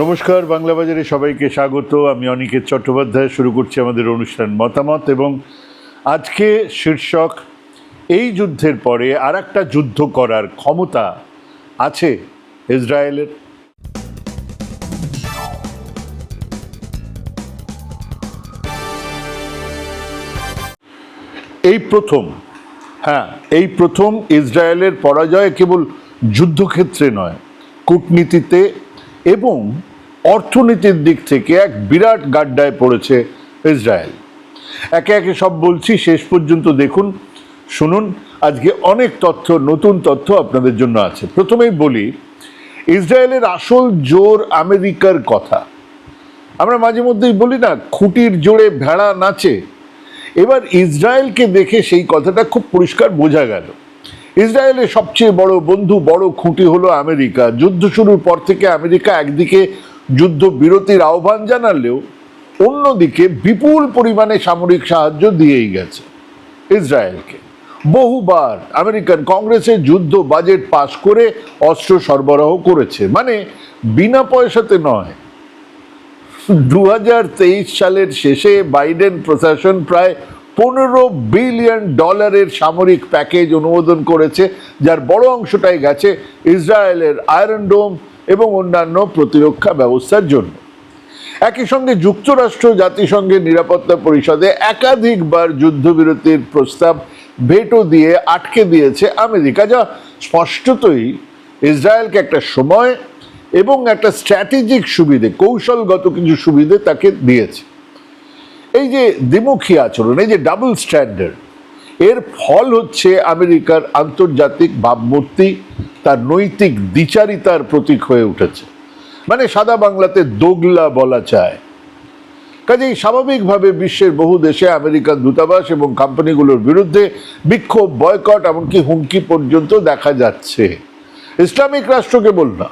নমস্কার, বাংলা বাজারে সবাইকে স্বাগত। আমি অনিকেত চট্টোপাধ্যায়, শুরু করছি আমাদের অনুষ্ঠান মতামত এবং আজকে শীর্ষক, এই যুদ্ধের পরে আর একটা যুদ্ধ করার ক্ষমতা আছে ইসরায়েলের। এই প্রথম হ্যাঁ এই প্রথম ইসরায়েলের পরাজয় কেবল যুদ্ধক্ষেত্রে নয়, কূটনীতিতে এবং অর্থনীতির দিক থেকে এক বিরাট গাড্ডায় পড়েছে ইসরায়েল। একে একে সব বলছি, শেষ পর্যন্ত দেখুন, শুনুন। আজকে অনেক তথ্য, নতুন তথ্য আপনাদের জন্য আছে। প্রথমেই বলি, ইসরায়েলের আসল জোর আমেরিকার কথা। আমরা মাঝে মধ্যেই বলি না, খুঁটির জোরে ভেড়া নাচে। এবার ইসরায়েলকে দেখে সেই কথাটা খুব পরিষ্কার বোঝা গেল। ইসরায়েলের সবচেয়ে বড় বন্ধু, বড় খুঁটি হলো আমেরিকা। যুদ্ধ শুরুর পর থেকে আমেরিকা একদিকে যুদ্ধ বিরতির আহ্বান জানালেও অন্যদিকে বিপুল পরিমাণে সামরিক সাহায্য দিয়েই গেছে ইসরায়েলকে। বহুবার আমেরিকান কংগ্রেসের যুদ্ধ বাজেট পাশ করে অস্ত্র সরবরাহ করেছে। মানে বিনা পয়সাতে নয়। দু সালের শেষে বাইডেন প্রশাসন প্রায় পনেরো বিলিয়ন ডলারের সামরিক প্যাকেজ অনুমোদন করেছে, যার বড় অংশটাই গেছে ইসরায়েলের আয়রন ডোম এবং অন্যান্য প্রতিরক্ষা ব্যবস্থার জন্য। একই সঙ্গে যুক্তরাষ্ট্র জাতিসংঘের নিরাপত্তা পরিষদে একাধিকবার যুদ্ধবিরতির প্রস্তাব ভেটো দিয়ে আটকে দিয়েছে আমেরিকা, যা স্পষ্টতই ইসরায়েলকে একটা সময় এবং একটা স্ট্র্যাটেজিক সুবিধে, কৌশলগত কিছু সুবিধে তাকে দিয়েছে। এই যে দ্বিমুখী আচরণ, এই যে ডাবল স্ট্যান্ডার্ড এর ফল হচ্ছে আমেরিকার আন্তর্জাতিক ভাবমূর্তি তার নৈতিক দ্বিচারিতার প্রতীক হয়ে উঠেছে। মানে সাদা বাংলাতে দোগলা বলা চায় কাজেই স্বাভাবিকভাবে বিশ্বের বহু দেশে আমেরিকান দূতাবাস এবং কোম্পানিগুলোর বিরুদ্ধে বিক্ষোভ, বয়কট, এমনকি হুমকি পর্যন্ত দেখা যাচ্ছে। ইসলামিক রাষ্ট্র কেবল না।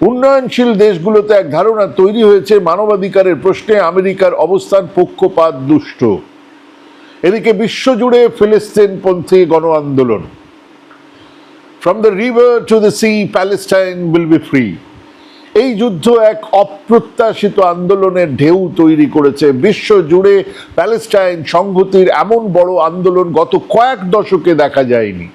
উন্নয়নশীল দেশগুলোতে এক ধারণা তৈরি হয়েছে, মানবাধিকারের প্রশ্নে আমেরিকার অবস্থান পক্ষপাত দুষ্ট এদিকে বিশ্বজুড়ে ফিলিস্তিনপন্থী গণ আন্দোলন from the river to the sea Palestine will be free এই যুদ্ধ এক অপ্রত্যাশিত আন্দোলনের ঢেউ তৈরি করেছে। বিশ্ব জুড়ে প্যালেস্টাইন সংহতির এমন বড় আন্দোলন গত কয়েক দশকে দেখা যায়নি।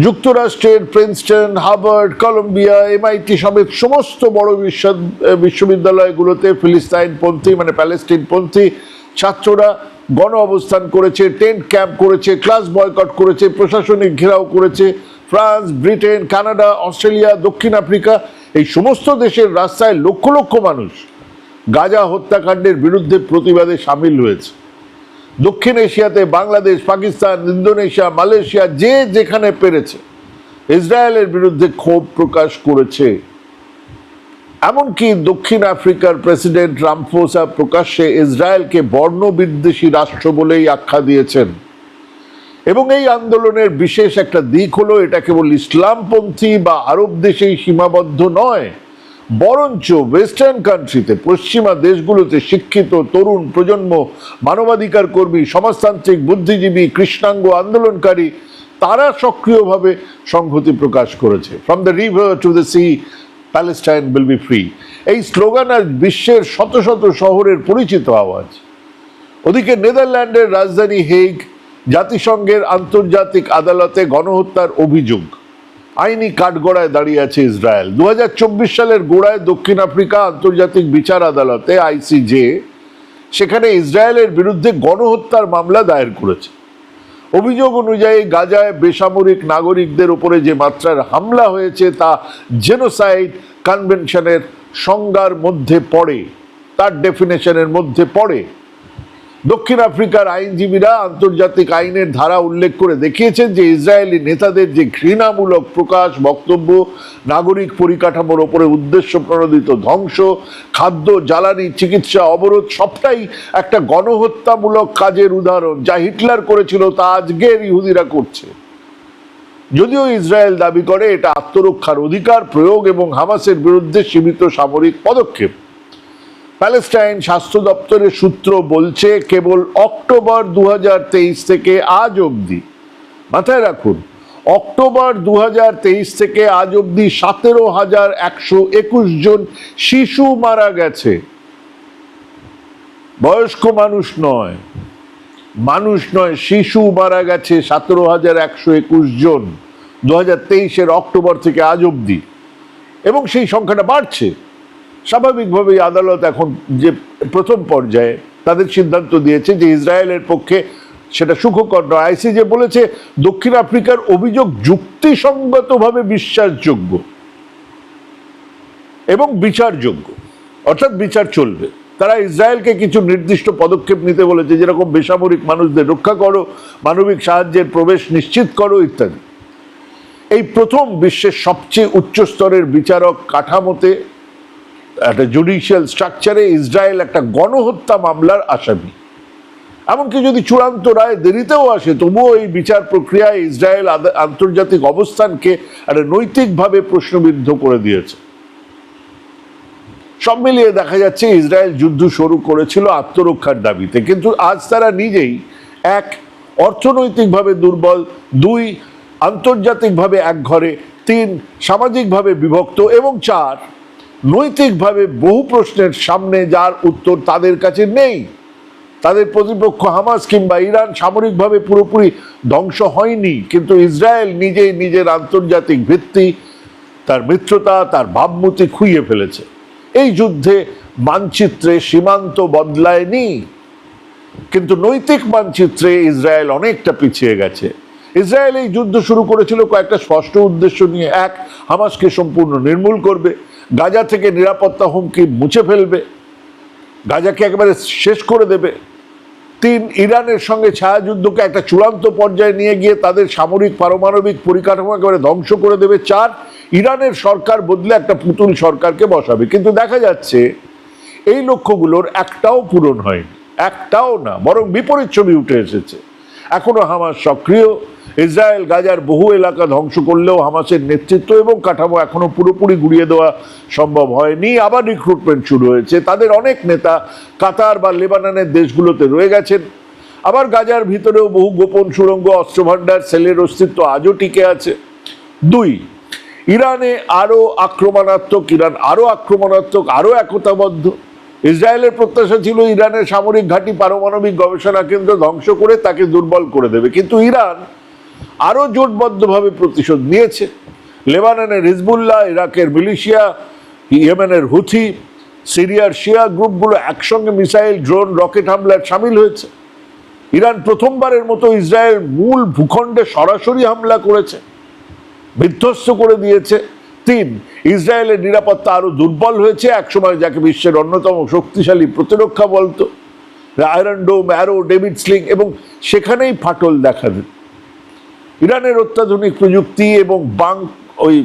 যুক্তরাষ্ট্রের প্রিন্সটন, হার্ভার্ড, কলম্বিয়া এমআইটি সমেত সমস্ত বড় বিশ্ব- বিশ্ববিদ্যালয়গুলোতে ফিলিস্তাইনপন্থী মানে প্যালেস্টিনপন্থী ছাত্ররা গণ অবস্থান করেছে টেন্ট ক্যাম্প করেছে ক্লাস বয়কট করেছে, প্রশাসনিক ঘেরাও করেছে ফ্রান্স ব্রিটেন কানাডা অস্ট্রেলিয়া দক্ষিণ আফ্রিকা, এই সমস্ত দেশের রাস্তায় লক্ষ লক্ষ মানুষ গাজা হত্যাকাণ্ডের বিরুদ্ধে প্রতিবাদে সামিল হয়েছে। দক্ষিণ এশিয়াতে বাংলাদেশ, পাকিস্তান, ইন্দোনেশিয়া, মালয়েশিয়া যে যেখানে পেরেছে, ইসরায়েলের বিরুদ্ধে ক্ষোভ প্রকাশ করেছে। এমনকি দক্ষিণ আফ্রিকার প্রেসিডেন্ট রামফোসা প্রকাশ্যে ইসরায়েলকে বর্ণবিদ্বেষী রাষ্ট্র বলেই আখ্যা দিয়েছেন। এবং এই আন্দোলনের বিশেষ একটা দিক হলো এটা কেবল ইসলামপন্থী বা আরব দেশেই সীমাবদ্ধ নয়, বরঞ্চ ওয়েস্টার্ন কান্ট্রিতে, পশ্চিমা দেশগুলোতে শিক্ষিত তরুণ প্রজন্ম, মানবাধিকার কর্মী, সমাজতান্ত্রিক বুদ্ধিজীবী, কৃষ্ণাঙ্গ আন্দোলনকারী, তারা সক্রিয়ভাবে সংহতি প্রকাশ করেছে। From the river to the sea Palestine will be free এই স্লোগান আজ বিশ্বের শত শত শহরের পরিচিত আওয়াজ। ওদিকে নেদারল্যান্ডের রাজধানী হেগ জাতিসংঘের আন্তর্জাতিক আদালতে গণহত্যার অভিযোগ। আইনি কাঠগড়ায় দাঁড়িয়ে আছে ইসরায়েল। দু হাজার চব্বিশ সালের গোড়ায় দক্ষিণ আফ্রিকা আন্তর্জাতিক বিচার আদালতে, আইসিজে, সেখানে ইসরায়েলের বিরুদ্ধে গণহত্যার মামলা দায়ের করেছে। অভিযোগ অনুযায়ী গাজায় বেসামরিক নাগরিকদের উপরে যে মাত্রার হামলা হয়েছে তা জেনোসাইড কনভেনশনের সংজ্ঞার মধ্যে পড়ে। তার ডেফিনেশনের মধ্যে পড়ে। দক্ষিণ আফ্রিকার আইনজীবীরা আন্তর্জাতিক আইনের ধারা উল্লেখ করে দেখিয়েছেন যে ইসরায়েলি নেতাদের যে ঘৃণামূলক প্রকাশ, বক্তব্য, নাগরিক পরিকাঠামোর ওপরে উদ্দেশ্য প্রণোদিত ধ্বংস, খাদ্য, জ্বালানি, চিকিৎসা অবরোধ, সবটাই একটা গণহত্যামূলক কাজের উদাহরণ যা হিটলার করেছিল তা আজকের ইহুদিরা করছে। যদিও ইসরায়েল দাবি করে এটা আত্মরক্ষার অধিকার, প্রয়োগ এবং হামাসের বিরুদ্ধে সীমিত সামরিক পদক্ষেপ। প্যালেস্টাইন স্বাস্থ্য দপ্তরের সূত্র বলছে কেবল অক্টোবর দু হাজার তেইশ থেকে আজ অবধি। মাথায় রাখুন, অক্টোবর দু হাজার তেইশ থেকে আজ অব্দি সতেরো হাজার একশো একুশ জন শিশু মারা গেছে। বয়স্ক মানুষ নয় মানুষ নয়, শিশু মারা গেছে সতেরো হাজার একশো একুশ জন দু হাজার তেইশের অক্টোবর থেকে আজ অব্দি এবং সেই সংখ্যাটা বাড়ছে। স্বাভাবিকভাবেই আদালত এখন যে প্রথম পর্যায়ে তাদের সিদ্ধান্ত দিয়েছে যে ইসরায়েলের পক্ষে সেটা সুখকর নয়। আইসিজে বলেছে, দক্ষিণ আফ্রিকার অভিযোগ যুক্তিসঙ্গতভাবে বিশ্বাসযোগ্য এবং বিচারযোগ্য। অর্থাৎ বিচার চলবে। তারা ইসরায়েলকে কিছু নির্দিষ্ট পদক্ষেপ নিতে বলেছে, যেরকম বেসামরিক মানুষদের রক্ষা করো, মানবিক সাহায্যের প্রবেশ নিশ্চিত করো ইত্যাদি। এই প্রথম বিশ্বের সবচেয়ে উচ্চ স্তরের বিচারক কাঠামোতে একটা জুডিশিয়াল স্ট্রাকচারে ইসরায়েল একটা গণহত্যা মামলার আসামি। এমনকি যদি চূড়ান্ত রায় দেরিতেও আসে, তবুও এই বিচার প্রক্রিয়ায় ইসরায়েল আন্তর্জাতিক অবস্থানকে একটা নৈতিকভাবে প্রশ্নবিদ্ধ করে দিয়েছে। সব মিলিয়ে দেখা যাচ্ছে ইসরায়েল যুদ্ধ শুরু করেছিল আত্মরক্ষার দাবিতে, কিন্তু আজ তারা নিজেই এক, অর্থনৈতিকভাবে দুর্বল, দুই, আন্তর্জাতিকভাবে একঘরে তিন, সামাজিকভাবে বিভক্ত এবং চার নৈতিকভাবে বহু প্রশ্নের সামনে যার উত্তর তাদের কাছে নেই। তাদের প্রতিপক্ষ হামাস কিংবা ইরান সামরিকভাবে পুরোপুরি ধ্বংস হয়নি, কিন্তু ইসরায়েল নিজেই নিজের আন্তর্জাতিক ভিত্তি, তার মিত্রতা, তার ভাবমূর্তি খুইয়ে ফেলেছে। এই যুদ্ধে মানচিত্রে সীমান্ত বদলায়নি, কিন্তু নৈতিক মানচিত্রে ইসরায়েল অনেকটা পিছিয়ে গেছে। ইসরায়েল এই যুদ্ধ শুরু করেছিল কয়েকটা স্পষ্ট উদ্দেশ্য নিয়ে। এক, হামাসকে সম্পূর্ণ নির্মূল করবে। গাজা থেকে নিরাপত্তা হুমকি মুছে ফেলবে, গাজাকে একেবারে শেষ করে দেবে। তিন, ইরানের সঙ্গে ছায়াযুদ্ধকে একটা চূড়ান্ত পর্যায়ে নিয়ে গিয়ে তাদের সামরিক পারমাণবিক পরিকাঠামো একেবারে ধ্বংস করে দেবে। চার, ইরানের সরকার বদলে একটা পুতুল সরকারকে বসাবে। কিন্তু দেখা যাচ্ছে এই লক্ষ্যগুলোর একটাও পূরণ হয়নি, একটাও না, বরং বিপরীত ছবি উঠে এসেছে। এখনও হামাস সক্রিয় ইসরায়েল গাজার বহু এলাকা ধ্বংস করলেও হামাসের নেতৃত্ব এবং কাঠামো এখনও পুরোপুরি গুড়িয়ে দেওয়া সম্ভব হয়নি। আবার রিক্রুটমেন্ট শুরু হয়েছে। তাদের অনেক নেতা কাতার বা লেবাননের দেশগুলোতে রয়ে গেছেন। আবার গাজার ভিতরেও বহু গোপন সুড়ঙ্গ, অস্ত্রভাণ্ডার, সেলের অস্তিত্ব আজও টিকে আছে। দুই, ইরানে আরও আক্রমণাত্মক, ইরান আরও আক্রমণাত্মক, আরও একতাবদ্ধ। ইসরায়েলের প্রত্যাশা ছিল ইরানের সামরিক ঘাঁটি পারমাণবিক গবেষণা কেন্দ্র ধ্বংস করে তাকে দুর্বল করে দেবে। কিন্তু ইরান আরও জোটবদ্ধভাবে প্রতিশোধ নিয়েছে। লেবাননের হিজবুল্লাহ, ইরাকের মিলিশিয়া, ইয়েমেনের হুথি, সিরিয়ার শিয়া গ্রুপগুলো একসঙ্গে মিসাইল, ড্রোন, রকেট হামলায় সামিল হয়েছে। ইরান প্রথমবারের মতো ইসরায়েল মূল ভূখণ্ডে সরাসরি হামলা করেছে। বিধ্বস্ত করে দিয়েছে। তিন, ইসরায়েলের নিরাপত্তা আরও দুর্বল হয়েছে। একসময় যাকে বিশ্বের অন্যতম শক্তিশালী প্রতিরক্ষা বলতো। Iron Dome, Arrow, David Sling এবং সেখানেই ফাটল দেখা দিল ইরানের অত্যাধুনিক প্রযুক্তি এবং বাঙ্ক ওই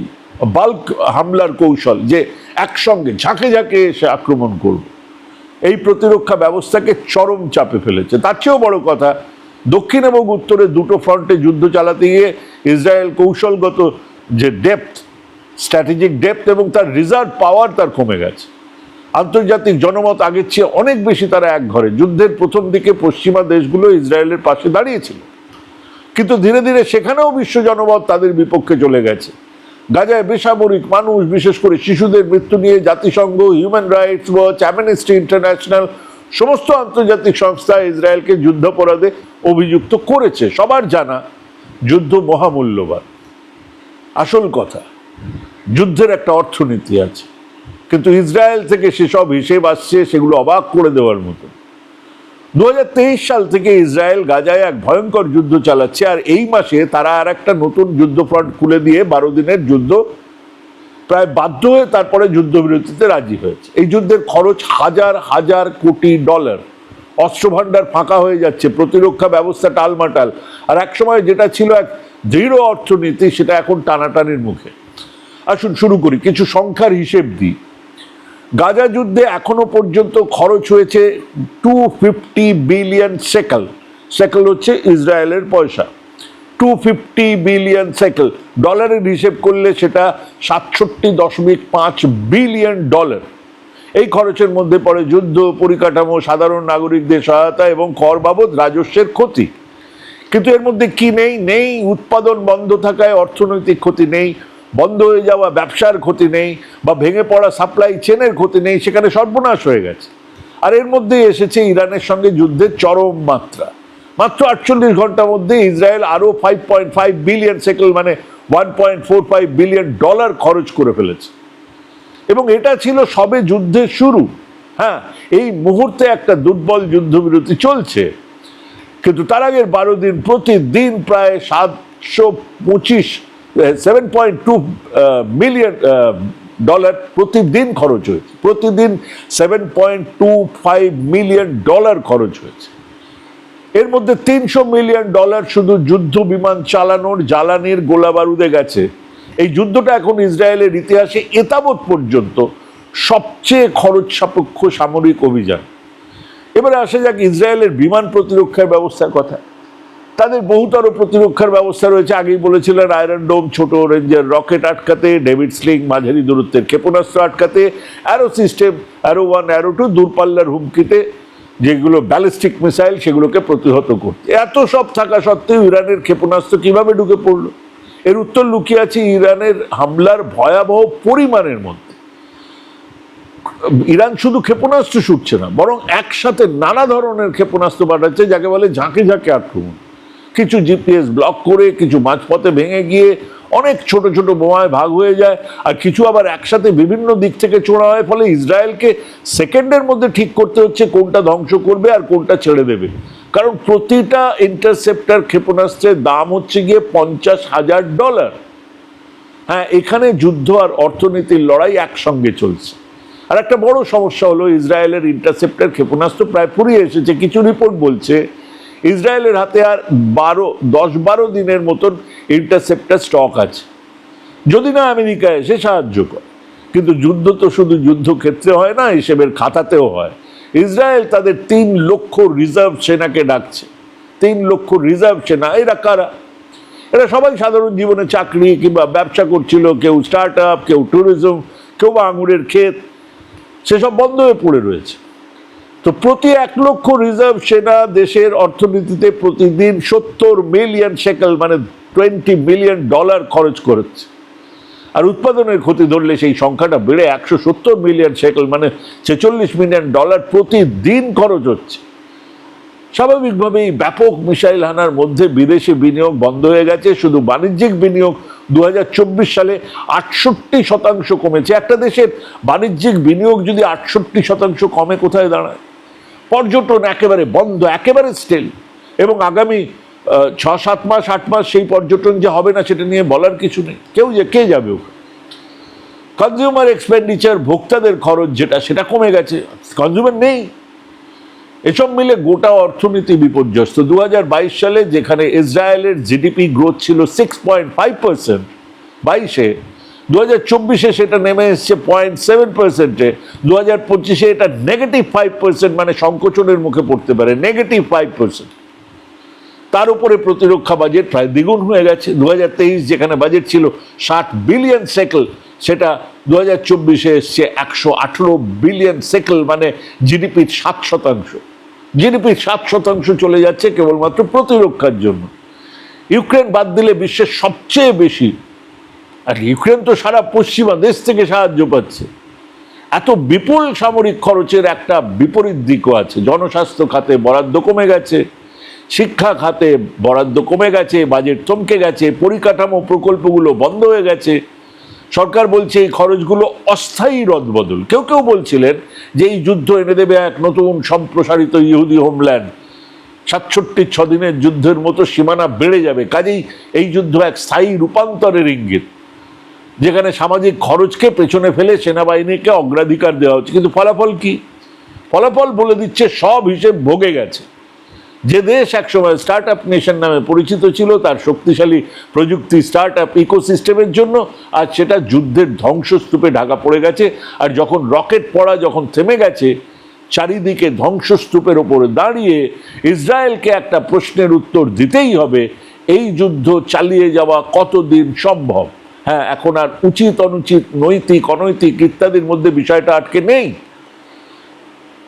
বাল্ক হামলার কৌশল যে একসঙ্গে ঝাঁকে ঝাঁকে এসে আক্রমণ করবে। এই প্রতিরক্ষা ব্যবস্থাকে চরম চাপে ফেলেছে। তার চেয়েও বড় কথা, দক্ষিণ এবং উত্তরে দুটো ফ্রন্টে যুদ্ধ চালাতে গিয়ে ইসরায়েল কৌশলগত যে ডেপথ স্ট্র্যাটেজিক ডেপথ এবং তার রিজার্ভ পাওয়ার তার কমে গেছে। আন্তর্জাতিক জনমত আগের চেয়ে অনেক বেশি তারা এক ঘরে। যুদ্ধের প্রথম দিকে পশ্চিমা দেশগুলো ইসরায়েলের পাশে দাঁড়িয়েছিল। কিন্তু ধীরে ধীরে সেখানেও বিশ্ব জনমত তাদের বিপক্ষে চলে গেছে। গাজায় বেসামরিক মানুষ, বিশেষ করে শিশুদের মৃত্যু নিয়ে জাতিসংঘ Human Rights Watch Amnesty International সমস্ত আন্তর্জাতিক সংস্থা ইসরায়েলকে যুদ্ধাপরাধে অভিযুক্ত করেছে। সবার জানা, যুদ্ধ মহামূল্যবান। আসল কথা, যুদ্ধের একটা অর্থনীতি আছে। কিন্তু ইসরায়েল থেকে সেসব হিসেব আসছে, সেগুলো অবাক করে দেওয়ার মতো। দু সাল থেকে ইসরায়েল গাজায় এক ভয়ঙ্কর যুদ্ধ চালাচ্ছে, আর এই মাসে তারা আর একটা নতুন যুদ্ধ ফ্রন্ট খুলে দিয়ে বারো দিনের যুদ্ধ প্রায় বাধ্য হয়ে তারপরে যুদ্ধবিরতিতে রাজি হয়েছে। এই যুদ্ধের খরচ হাজার হাজার কোটি ডলার। অস্ত্রভাণ্ডার ফাঁকা হয়ে যাচ্ছে, প্রতিরক্ষা ব্যবস্থা টালমাটাল। আর একসময় যেটা ছিল এক দৃঢ় অর্থনীতি, সেটা এখন টানাটানির মুখে। আসুন শুরু করি, কিছু সংখ্যার হিসেব দিই। গাজা যুদ্ধে এখনও পর্যন্ত খরচ হয়েছে two fifty billion shekel shekel হচ্ছে ইসরায়েলের পয়সা। টু ফিফটি বিলিয়ন সেকেল ডলারের হিসেব করলে সেটা সাতষট্টি দশমিক পাঁচ বিলিয়ন ডলার এই খরচের মধ্যে পড়ে যুদ্ধ, পরিকাঠামো, সাধারণ নাগরিকদের সহায়তা এবং কর বাবদ রাজস্বের ক্ষতি। কিন্তু এর মধ্যে কি নেই? নেই উৎপাদন বন্ধ থাকায় অর্থনৈতিক ক্ষতি নেই। বন্ধ হয়ে যাওয়া, ব্যবসার ক্ষতি নেই বা ভেঙে পড়া সাপ্লাই চেনের ক্ষতি নেই, সেখানে সর্বনাশ হয়ে গেছে। আর এর মধ্যে এসেছে ইরানের সঙ্গে যুদ্ধের চরম মাত্রা। মাত্র আটচল্লিশ ঘণ্টার মধ্যে ইসরায়েল আরও five point five billion shekel মানে one point four five billion dollar খরচ করে ফেলেছে। এবং এটা ছিল সবে যুদ্ধের শুরু। হ্যাঁ এই মুহূর্তে একটা দুর্বল যুদ্ধবিরতি চলছে। কিন্তু তার আগের বারো দিন প্রতিদিন প্রায় সাতশো পঁচিশ seven point two million dollar প্রতিদিন খরচ হয়েছে। প্রতিদিন seven point two five million dollar খরচ হয়েছে। এর মধ্যে তিনশো মিলিয়ন ডলার শুধু যুদ্ধ বিমান চালানোর, জ্বালানির গোলা বারুদে গেছে। এই যুদ্ধটা এখন ইসরায়েলের ইতিহাসে এতাবৎ পর্যন্ত সবচেয়ে খরচ সাপেক্ষ সামরিক অভিযান। এবারে আসা যাক ইসরায়েলের বিমান প্রতিরক্ষার ব্যবস্থার কথা। তাদের বহুতর প্রতিরক্ষার ব্যবস্থা রয়েছে। আগেই বলেছিলেন আয়রন ডোম ছোট রেঞ্জের রকেট আটকাতে ডেভিড স্লিং মাঝারি দূরত্বের ক্ষেপণাস্ত্র আটকাতে arrow system arrow one arrow two দূরপাল্লার হুমকিতে যেগুলো ব্যালিস্টিক মিসাইল সেগুলোকে প্রতিহত করতে। এত সব থাকা সত্ত্বেও ইরানের ক্ষেপণাস্ত্র কীভাবে ঢুকে পড়ল? এর উত্তর লুকিয়ে আছে ইরানের হামলার ভয়াবহ পরিমাণের মধ্যে। ইরান শুধু ক্ষেপণাস্ত্র ছুটছে না, বরং একসাথে নানা ধরনের ক্ষেপণাস্ত্র পাঠাচ্ছে, যাকে বলে ঝাঁকে ঝাঁকে আক্রমণ। কিছু জিপিএস ব্লক করে, কিছু মাঝপথে ভেঙে গিয়ে অনেক ছোট ছোট বোমায় ভাগ হয়ে যায়। আর কিছু আবার একসাথে বিভিন্ন দিক থেকে ছোড়া হয়, ফলে ইসরায়েলকে সেকেন্ডের মধ্যে ঠিক করতে হচ্ছে কোনটা ধ্বংস করবে আর কোনটা ছেড়ে দেবে। কারণ প্রতিটা ইন্টারসেপ্টার ক্ষেপণাস্ত্রের দাম হচ্ছে গিয়ে পঞ্চাশ হাজার ডলার হ্যাঁ এখানে যুদ্ধ আর অর্থনীতির লড়াই একসঙ্গে চলছে। আর একটা বড় সমস্যা হলো, ইসরায়েলের ইন্টারসেপ্টার ক্ষেপণাস্ত্র প্রায় ফুরিয়ে এসেছে। কিছু রিপোর্ট বলছে ইসরায়েলের হাতে আর বারো, দশ, বারো দিনের মতন ইন্টারসেপ্টার স্টক আছে। যদি না আমেরিকা এসে সাহায্য করে। কিন্তু যুদ্ধ তো শুধু যুদ্ধক্ষেত্রে হয় না, হিসেবের খাতাতেও হয়। ইসরায়েল তাদের তিন লক্ষ রিজার্ভ সেনাকে ডাকছে। তিন লক্ষ রিজার্ভ সেনা, এরা কারা? এরা সবাই সাধারণ জীবনে চাকরি কিংবা ব্যবসা করছিল, কেউ স্টার্ট আপ কেউ ট্যুরিজম কেউ বা আঙুরের ক্ষেত। সেসব বন্ধ হয়ে পড়ে রয়েছে। তো প্রতি এক লক্ষ রিজার্ভ সেনা দেশের অর্থনীতিতে প্রতিদিন সত্তর মিলিয়ন সেকেল মানে টোয়েন্টি মিলিয়ন ডলার খরচ করেছে। আর উৎপাদনের ক্ষতি ধরলে সেই সংখ্যাটা বেড়ে একশো সত্তর মিলিয়ন শেকেল মানে ছেচল্লিশ মিলিয়ন ডলার প্রতিদিন খরচ হচ্ছে। স্বাভাবিকভাবে এই ব্যাপক মিসাইল হানার মধ্যে বিদেশি বিনিয়োগ বন্ধ হয়ে গেছে। শুধু বাণিজ্যিক বিনিয়োগ দু হাজার চব্বিশ সালে আটষট্টি শতাংশ কমেছে। একটা দেশের বাণিজ্যিক বিনিয়োগ যদি আটষট্টি শতাংশ কমে, কোথায় দাঁড়ায়? পর্যটন একেবারে বন্ধ, একেবারে স্টেল এবং আগামী ছ সাত মাস, আট মাস সেই পর্যটন যে হবে না সেটা নিয়ে বলার কিছু নেই। কেউ যে, কে যাবে কনজিউমার এক্সপেন্ডিচার ভোক্তাদের খরচ যেটা, সেটা কমে গেছে। কনজিউমার নেই। এসব মিলে গোটা অর্থনীতি বিপর্যস্ত। দু হাজার বাইশ সালে যেখানে ইসরায়েলের জিডিপি গ্রোথ ছিল সিক্স পয়েন্ট ফাইভ পার্সেন্ট বাইশে দু চব্বিশে সেটা নেমে এসছে পয়েন্ট সেভেন পার্সেন্টে দু হাজার পঁচিশে এটা নেগেটিভ ফাইভ পার্সেন্ট মানে সংকোচনের মুখে পড়তে পারে নেগেটিভ ফাইভ পার্সেন্ট তার উপরে প্রতিরক্ষা বাজেট প্রায় দ্বিগুণ হয়ে গেছে। দুহাজার তেইশ যেখানে বাজেট ছিল ষাট বিলিয়ন সেকেল সেটা দু হাজার চব্বিশে এসছে একশো আঠেরো বিলিয়ন সেকেল মানে জিডিপির সাত শতাংশ। জিডিপির সাত শতাংশ চলে যাচ্ছে কেবলমাত্র প্রতিরক্ষার জন্য। ইউক্রেন বাদ দিলে বিশ্বের সবচেয়ে বেশি আর ইউক্রেন তো সারা পশ্চিমা দেশ থেকে সাহায্য পাচ্ছে। এত বিপুল সামরিক খরচের একটা বিপরীত দিকও আছে। জনস্বাস্থ্য খাতে বরাদ্দ কমে গেছে, শিক্ষা খাতে বরাদ্দ কমে গেছে, বাজেট চমকে গেছে, পরিকাঠামো প্রকল্পগুলো বন্ধ হয়ে গেছে। সরকার বলছে এই খরচগুলো অস্থায়ী রদবদল। কেউ কেউ বলছিলেন যে এই যুদ্ধ এনে দেবে এক নতুন সম্প্রসারিত ইহুদি হোমল্যান্ড সাতষট্টি ছদিনের যুদ্ধের মতো সীমানা বেড়ে যাবে। কাজেই এই যুদ্ধ এক স্থায়ী রূপান্তরের ইঙ্গিত। যেখানে সামাজিক খরচকে পেছনে ফেলে সেনাবাহিনীকে অগ্রাধিকার দেওয়া হচ্ছে। কিন্তু ফলাফল কি? ফলাফল বলে দিচ্ছে সব হিসেব ভোগে গেছে। যে দেশ একসময় স্টার্ট আপ নেশন নামে পরিচিত ছিল, তার শক্তিশালী প্রযুক্তি স্টার্ট আপ ইকোসিস্টেমের জন্য আজ সেটা যুদ্ধের ধ্বংসস্তূপে ঢাকা পড়ে গেছে। আর যখন রকেট পড়া যখন থেমে গেছে, চারিদিকে ধ্বংসস্তূপের ওপরে দাঁড়িয়ে ইসরায়েলকে একটা প্রশ্নের উত্তর দিতেই হবে, এই যুদ্ধ চালিয়ে যাওয়া কতদিন সম্ভব? হ্যাঁ এখন আর উচিত, অনুচিত, নৈতিক, অনৈতিক ইত্যাদির মধ্যে বিষয়টা আটকে নেই।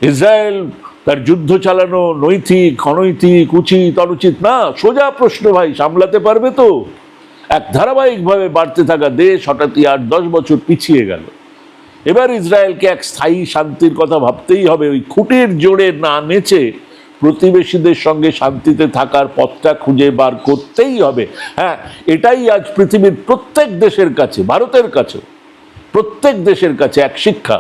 ইসরায়েল তার যুদ্ধ চালানো নৈতিক, অনৈতিক, উচিত, অনুচিত না, সোজা প্রশ্ন ভাই, সামলাতে পারবে তো। এক ধারাবাহিকভাবে বাড়তে থাকা দেশ হঠাৎই আট দশ বছর পিছিয়ে গেল। এবার ইসরায়েলকে এক স্থায়ী শান্তির কথা ভাবতেই হবে, ওই খুঁটির জোরে না নেচে প্রতিবেশীদের সঙ্গে শান্তিতে থাকার পথটা খুঁজে বার করতেই হবে। হ্যাঁ এটাই আজ পৃথিবীর প্রত্যেক দেশের কাছে, ভারতের কাছে প্রত্যেক দেশের কাছে এক শিক্ষা।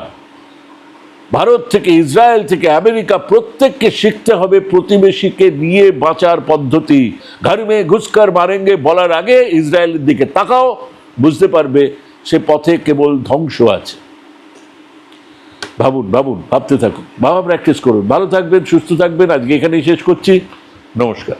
ভারত থেকে ইসরায়েল থেকে আমেরিকা প্রত্যেককে শিখতে হবে প্রতিবেশীকে নিয়ে বাঁচার পদ্ধতি। ঘর মে ঘুসকার মারেঙ্গে বলার আগে ইসরায়েলের দিকে তাকাও, বুঝতে পারবে সে পথে কেবল ধ্বংস আছে। ভাবুন ভাবুন, ভাবতে থাকুন। বাবা প্র্যাকটিস করুন। ভালো থাকবেন, সুস্থ থাকবেন। আজকে এখানেই শেষ করছি। নমস্কার।